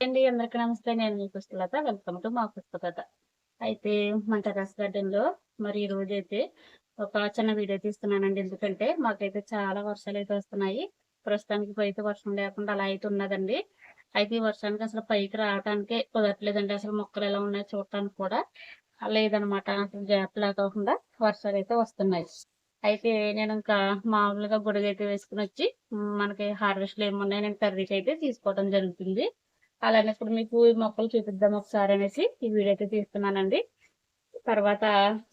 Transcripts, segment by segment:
అండి అందరికీ నమస్తే. నేను మీ పుస్తకత వెల్కమ్ టు మా పుస్తకత అయితే మన టెరస్ గార్డెన్లో మరి ఈ రోజు అయితే ఒక చిన్న వీడియో తీస్తున్నానండి. ఎందుకంటే మాకైతే చాలా వర్షాలు అయితే వస్తున్నాయి. ప్రస్తుతానికి అయితే వర్షం లేకుండా అలా అయితే ఉన్నదండి. అయితే ఈ వర్షానికి అసలు పైకి రావడానికే కుదరట్లేదండి. అసలు మొక్కలు ఎలా ఉన్నాయో చూడటానికి కూడా లేదనమాట. అసలు గ్యాప్ లేకుండా వర్షాలు అయితే వస్తున్నాయి. అయితే నేను ఇంకా మామూలుగా గొడుగు అయితే వేసుకుని వచ్చి మనకి హార్వెస్ట్లు ఏమున్నాయి నేను కర్రీకి అయితే తీసుకోవడం జరుగుతుంది. అలానే ఇప్పుడు మీకు ఈ మొక్కలు చూపిద్దాం ఒకసారి అనేసి ఈ వీడియో అయితే తీస్తున్నానండి. తర్వాత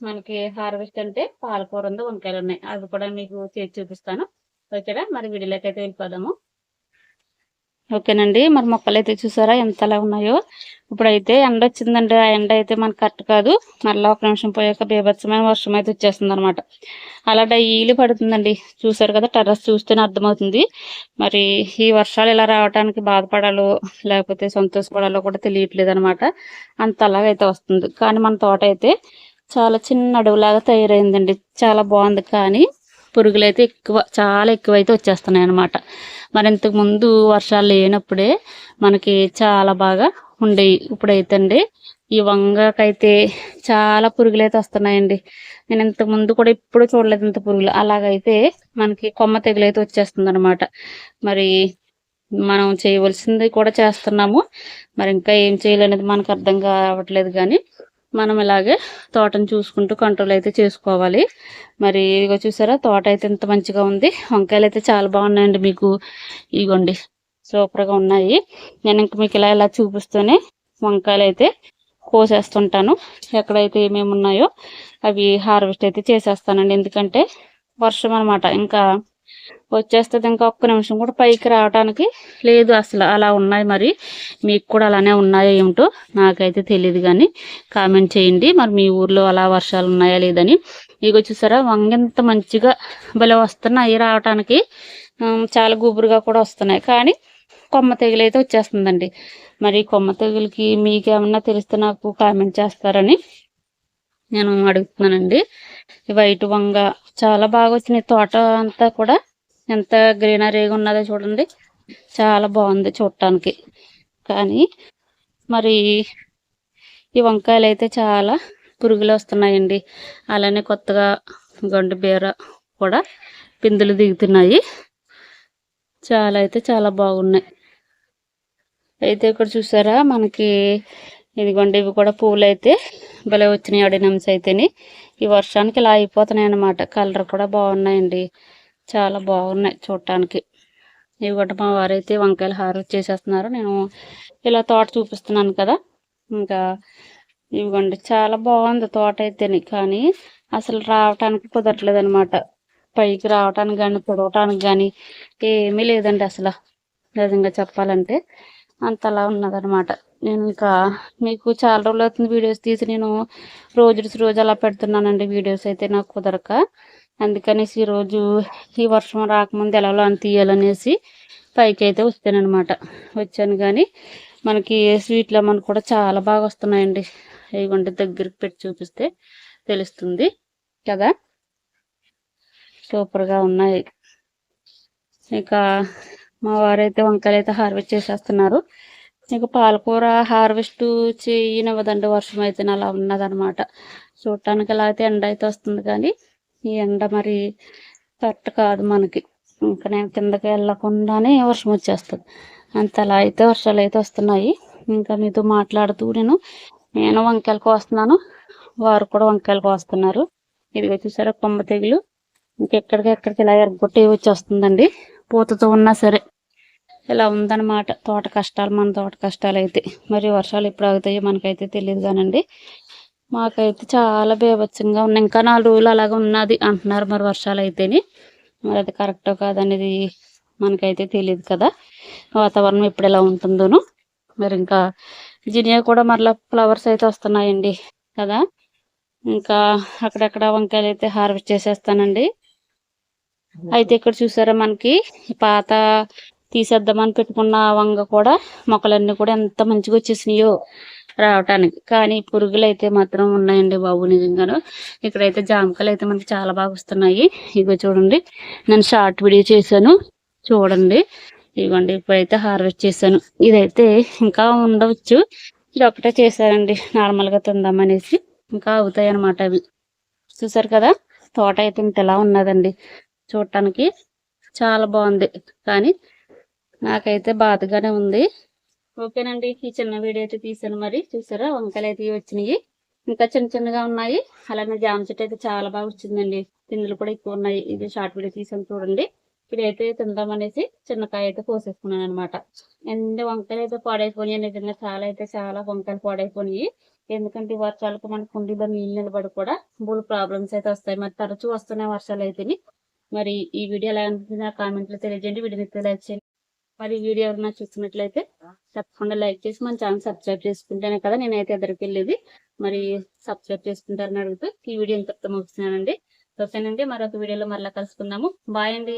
మనకి హార్వెస్ట్ అంటే పాలకూర ఉంది వంకాయలు ఉన్నాయి. అవి కూడా మీకు చేసి చూపిస్తాను. ఓకేనా? మరి వీడియోలోకి అయితే వెళ్ళిపోదాము. ఓకేనండి. మరి మొక్కలు అయితే చూసారా ఎంతలా ఉన్నాయో. ఇప్పుడైతే ఎండ వచ్చిందండి ఆ ఎండ అయితే మనకు కరెక్ట్ కాదు. మళ్ళీ ఒక నిమిషం పోయాక బీభత్సమైన వర్షం అయితే వచ్చేస్తుంది అనమాట అలా డైలీ పడుతుందండి. చూసారు కదా టెర్రస్ చూస్తేనే అర్థమవుతుంది. మరి ఈ వర్షాలు ఇలా రావడానికి బాధపడాలో లేకపోతే సంతోషపడాలో కూడా తెలియట్లేదు అనమాట అంత అలాగైతే వస్తుంది. కానీ మన తోట అయితే చాలా చిన్న అడవులాగా తయారైందండి. చాలా బాగుంది కానీ పురుగులు అయితే ఎక్కువ చాలా ఎక్కువ అయితే వచ్చేస్తున్నాయి అనమాట మరి ఇంతకు ముందు వర్షాలు లేనప్పుడే మనకి చాలా బాగా ఉండేవి ఇప్పుడైతే అండి ఈ వంగకైతే చాలా పురుగులు అయితే వస్తున్నాయండి. నేను ఇంతకు ముందు కూడా ఎప్పుడు చూడలేదు ఇంత పురుగులు. అలాగైతే మనకి కొమ్మ తెగులైతే వచ్చేస్తుంది అనమాట మరి మనం చేయవలసింది కూడా చేస్తున్నాము. మరి ఇంకా ఏం చేయాలనేది మనకు అర్థం కావట్లేదు కానీ మనం ఇలాగే తోటను చూసుకుంటూ కంట్రోల్ అయితే చేసుకోవాలి. మరి ఇదిగో చూసారా తోట అయితే ఇంత మంచిగా ఉంది. వంకాయలు అయితే చాలా బాగున్నాయండి మీకు. ఇగోండి సూపర్గా ఉన్నాయి. నేను ఇంక మీకు ఇలా ఇలా చూపిస్తూనే వంకాయలు అయితే కోసేస్తుంటాను. ఎక్కడైతే ఏమేమి ఉన్నాయో అవి హార్వెస్ట్ అయితే చేసేస్తానండి. ఎందుకంటే వర్షం అనమాట ఇంకా వచ్చేస్తుంది. ఇంకా ఒక్క నిమిషం కూడా పైకి రావడానికి లేదు అసలు. అలా ఉన్నాయి మరి. మీకు కూడా అలానే ఉన్నాయో ఏమిటో నాకైతే తెలియదు కానీ కామెంట్ చేయండి. మరి మీ ఊర్లో అలా వర్షాలు ఉన్నాయా లేదని. ఇగో చూసారా వంగెంత మంచిగా భలే వస్తున్నాయి రావటానికి. చాలా గుబురుగా కూడా వస్తున్నాయి. కానీ కొమ్మ తెగులు అయితే వచ్చేస్తుందండి. మరి కొమ్మ తెగులకి మీకేమన్నా తెలిస్తే నాకు కామెంట్ చేస్తారని నేను అడుగుతున్నానండి. వైట్ వంగ చాలా బాగా వచ్చినాయి. తోట అంతా కూడా ఎంత గ్రీనరీగా ఉన్నదో చూడండి. చాలా బాగుంది చూడటానికి. కానీ మరి ఈ వంకాయలు అయితే చాలా పురుగులు వస్తున్నాయండి. అలానే కొత్తగా గండు బీర కూడా పిందులు దిగుతున్నాయి. చాలా అయితే చాలా బాగున్నాయి. అయితే ఇక్కడ చూసారా మనకి ఇదిగోండి ఇవి కూడా పూలు అయితే భలే వచ్చినాయి అడినమ్స్ అయితేని. ఈ వర్షానికి ఇలా అయిపోతున్నాయి అన్నమాట కలర్ కూడా బాగున్నాయండి. చాలా బాగున్నాయి చూడటానికి. ఇవి కూడా మా వారైతే వంకాయలు హార్వెస్ట్ చేసేస్తున్నారు. నేను ఇలా తోట చూపిస్తున్నాను కదా. ఇంకా ఇవ్వండి చాలా బాగుంది తోట అయితేనే. కానీ అసలు రావటానికి కుదరట్లేదు అనమాట పైకి రావటానికి కానీ పొడవటానికి కానీ ఏమీ లేదండి అసలు. నిజంగా చెప్పాలంటే అంతలా ఉన్నదనమాట నేను ఇంకా మీకు చాలా రోజులు అవుతుంది వీడియోస్ తీసి నేను రోజు రోజు అలా పెడుతున్నానండి. వీడియోస్ అయితే నాకు కుదరక. అందుకనేసి ఈరోజు ఈ వర్షం రాకముందు ఎలా అని తీయాలనేసి పైకి అయితే వచ్చానమాట వచ్చాను కానీ మనకి స్వీట్ లెమన్ కూడా చాలా బాగా వస్తున్నాయండి. ఇవ్వండి దగ్గరికి పెట్టి చూపిస్తే తెలుస్తుంది కదా. సూపర్గా ఉన్నాయి. ఇక మా వారైతే వంకాయలు అయితే హార్వెస్ట్ చేసేస్తున్నారు. ఇక పాలకూర హార్వెస్ట్ చేయనివ్వదండి. వర్షం అయితే అలా ఉన్నదనమాట చూడటానికి అలా అయితే ఎండ అయితే వస్తుంది కానీ ఈ ఎండ మరి కరెక్ట్ కాదు మనకి. ఇంకా నేను కిందకి వెళ్ళకుండానే వర్షం వచ్చేస్తుంది. అంత అలా అయితే వర్షాలు అయితే వస్తున్నాయి. ఇంకా మీతో మాట్లాడుతూ నేను నేను వంకాయలు కోస్తున్నాను వారు కూడా వంకాయలు కోస్తున్నారు ఇదిగో చూసారా కొమ్మ తెగులు. ఇంకెక్కడికి ఎక్కడికి ఇలా ఎరగొట్టి వచ్చేస్తుందండి. పూతతో ఉన్నా సరే. ఇలా ఉందన్నమాట తోట కష్టాలు మన తోట కష్టాలు అయితే. మరి వర్షాలు ఎప్పుడు ఆగుతాయో మనకైతే తెలియదు కానండి. మాకైతే చాలా బీభత్సంగా ఉన్నాయి. ఇంకా నాలుగు రోజులు అలాగే ఉన్నది అంటున్నారు మరి వర్షాలు అయితేని మరి అది కరెక్టో కాదనేది మనకైతే తెలియదు కదా. వాతావరణం ఎప్పుడు ఎలా ఉంటుందోను. మరి ఇంకా జినియా కూడా మరలా ఫ్లవర్స్ అయితే వస్తున్నాయండి కదా. ఇంకా అక్కడక్కడ వంకాయలు అయితే హార్వెస్ట్ చేసేస్తానండి. అయితే ఇక్కడ చూసారా మనకి పాత తీసేద్దామని పెట్టుకున్న వంగ కూడా మొక్కలన్నీ కూడా ఎంత మంచిగా వచ్చేసినాయో. రావటానికి. కానీ పురుగులు అయితే మాత్రం ఉన్నాయండి బాబు నిజంగాను. ఇక్కడైతే జామకాయలు అయితే మనకి చాలా బాగా వస్తున్నాయి. ఇగో చూడండి. నేను షార్ట్ వీడియో చేశాను. చూడండి. ఇవ్వండి ఇప్పుడైతే హార్వెస్ట్ చేశాను. ఇదైతే ఇంకా ఉండవచ్చు. ఇది ఒకటే చేశానండి. నార్మల్గా తిందామనేసి. ఇంకా అవుతాయి అనమాట అవి. చూసారు కదా? తోట అయితే ఇంత ఎలా ఉన్నదండి. చూడటానికి చాలా బాగుంది. కానీ నాకైతే బాధగానే ఉంది. ఓకేనండి. ఈ చిన్న వీడియో అయితే తీసాను మరి. చూసారా? వంకాయలు అయితే వచ్చినాయి. ఇంకా చిన్న చిన్నగా ఉన్నాయి. అలానే జామ చెట్టు అయితే చాలా బాగా వచ్చిందండి. పిందులు కూడా ఎక్కువ ఉన్నాయి. ఇది షార్ట్ వీడియో తీసాను చూడండి. ఇదైతే తిందామనేసి చిన్నకాయ అయితే కోసేసుకున్నాను అనమాట అండ్ వంకాయలు అయితే పాడైపోయినాయి నిజంగా చాలా అయితే చాలా వంకాయలు పాడైపోయినాయి. ఎందుకంటే వర్షాలకు మన కుండీలో నీళ్ళు నిలబడి కూడా బుల్ ప్రాబ్లమ్స్ అయితే వస్తాయి. మరి తరచూ వస్తున్నాయి వర్షాలు అయితే మరి ఈ వీడియో ఎలా అనిపించింది నా కామెంట్లో తెలియజేయండి. వీడియో లైక్ చేయండి. మరి ఈ వీడియో ఎవరైనా చూస్తున్నట్లయితే తప్పకుండా లైక్ చేసి మన ఛానల్ సబ్స్క్రైబ్ చేసుకుంటేనే కదా నేనైతే ఎదురుకి వెళ్ళేది మరి సబ్స్క్రైబ్ చేసుకుంటారని అడుగుతూ ఈ వీడియో ఇంతటితో ముగిస్తున్నానండి. ఓకేనండి మరొక వీడియోలో మరలా కలుసుకుందాము. బాయ్ అండి.